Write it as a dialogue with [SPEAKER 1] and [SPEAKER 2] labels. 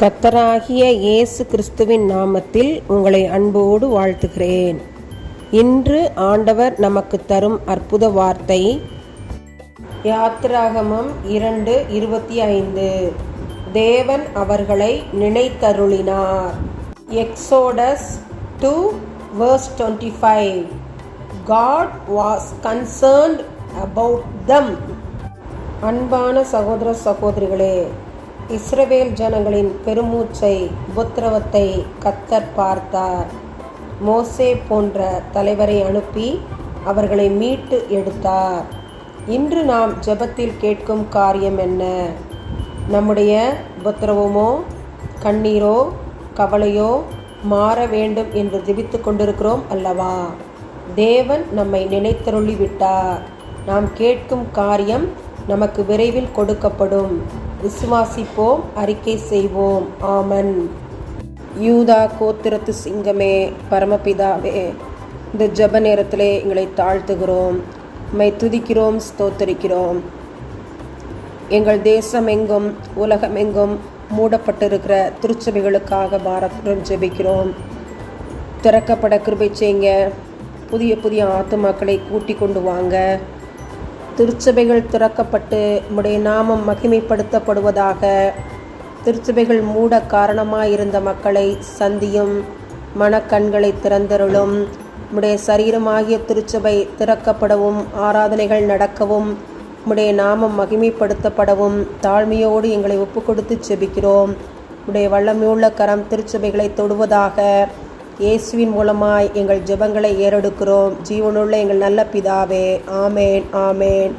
[SPEAKER 1] கத்தராகிய இயேசு கிறிஸ்துவின் நாமத்தில் உங்களை அன்போடு வாழ்த்துகிறேன். இன்று ஆண்டவர் நமக்கு தரும் அற்புத வார்த்தை யாத்திராகமம் இரண்டு இருபத்தி ஐந்து. தேவன் அவர்களை நினைத்தருளினார். Exodus two verse twenty five God was concerned about them அன்பான சகோதர சகோதரிகளே இஸ்ரவேல் ஜனங்களின் பெருமூச்சை உபத்திரவத்தை கத்தர் பார்த்தார். மோசே போன்ற தலைவரை அனுப்பி அவர்களை மீட்டு எடுத்தார். இன்று நாம் ஜெபத்தில் கேட்கும் காரியம் என்ன? நம்முடைய உபத்திரவமோ கண்ணீரோ கவலையோ மாற வேண்டும் என்று ஜெபித்து கொண்டிருக்கிறோம் அல்லவா? தேவன் நம்மை நினைத்தருளி விட்டார் நாம் கேட்கும் காரியம் நமக்கு விரைவில் கொடுக்கப்படும். விசுவாசிப்போம் அறிக்கை செய்வோம். ஆமன். யூதா கோத்திரத்து சிங்கமே பரமபிதாவே இந்த ஜெப நேரத்தில் எங்களை தாழ்த்துகிறோம். மை துதிக்கிறோம் ஸ்தோத்தரிக்கிறோம். எங்கள் தேசம் எங்கும் உலகம் எங்கும் மூடப்பட்டிருக்கிற திருச்சபைகளுக்காக பாரத்துடன் ஜெபிக்கிறோம். திறக்கப்பட கிருபை செய்யுங்க. புதிய புதிய ஆத்துமாக்களை கூட்டி கொண்டு வாங்க. திருச்சபைகள் திறக்கப்பட்டு உம்முடைய நாமம் மகிமைப்படுத்தப்படுவதாக திருச்சபைகள் மூட காரணமாக இருந்த மக்களை சந்தியும் மனக்கண்களை திறந்தருளும். உம்முடைய சரீரமாகிய திருச்சபை திறக்கப்படவும் ஆராதனைகள் நடக்கவும் உம்முடைய நாமம் மகிமைப்படுத்தப்படவும் தாழ்மையோடு எங்களை ஒப்பு கொடுத்து செபிக்கிறோம். உடைய வல்லமையுள்ள கரம் திருச்சபைகளை தொடுவதாக இயேசுவின் மூலமாய் எங்கள் ஜெபங்களை ஏறெடுக்கிறோம். ஜீவனுள்ள எங்கள் நல்ல பிதாவே. ஆமேன் ஆமேன்.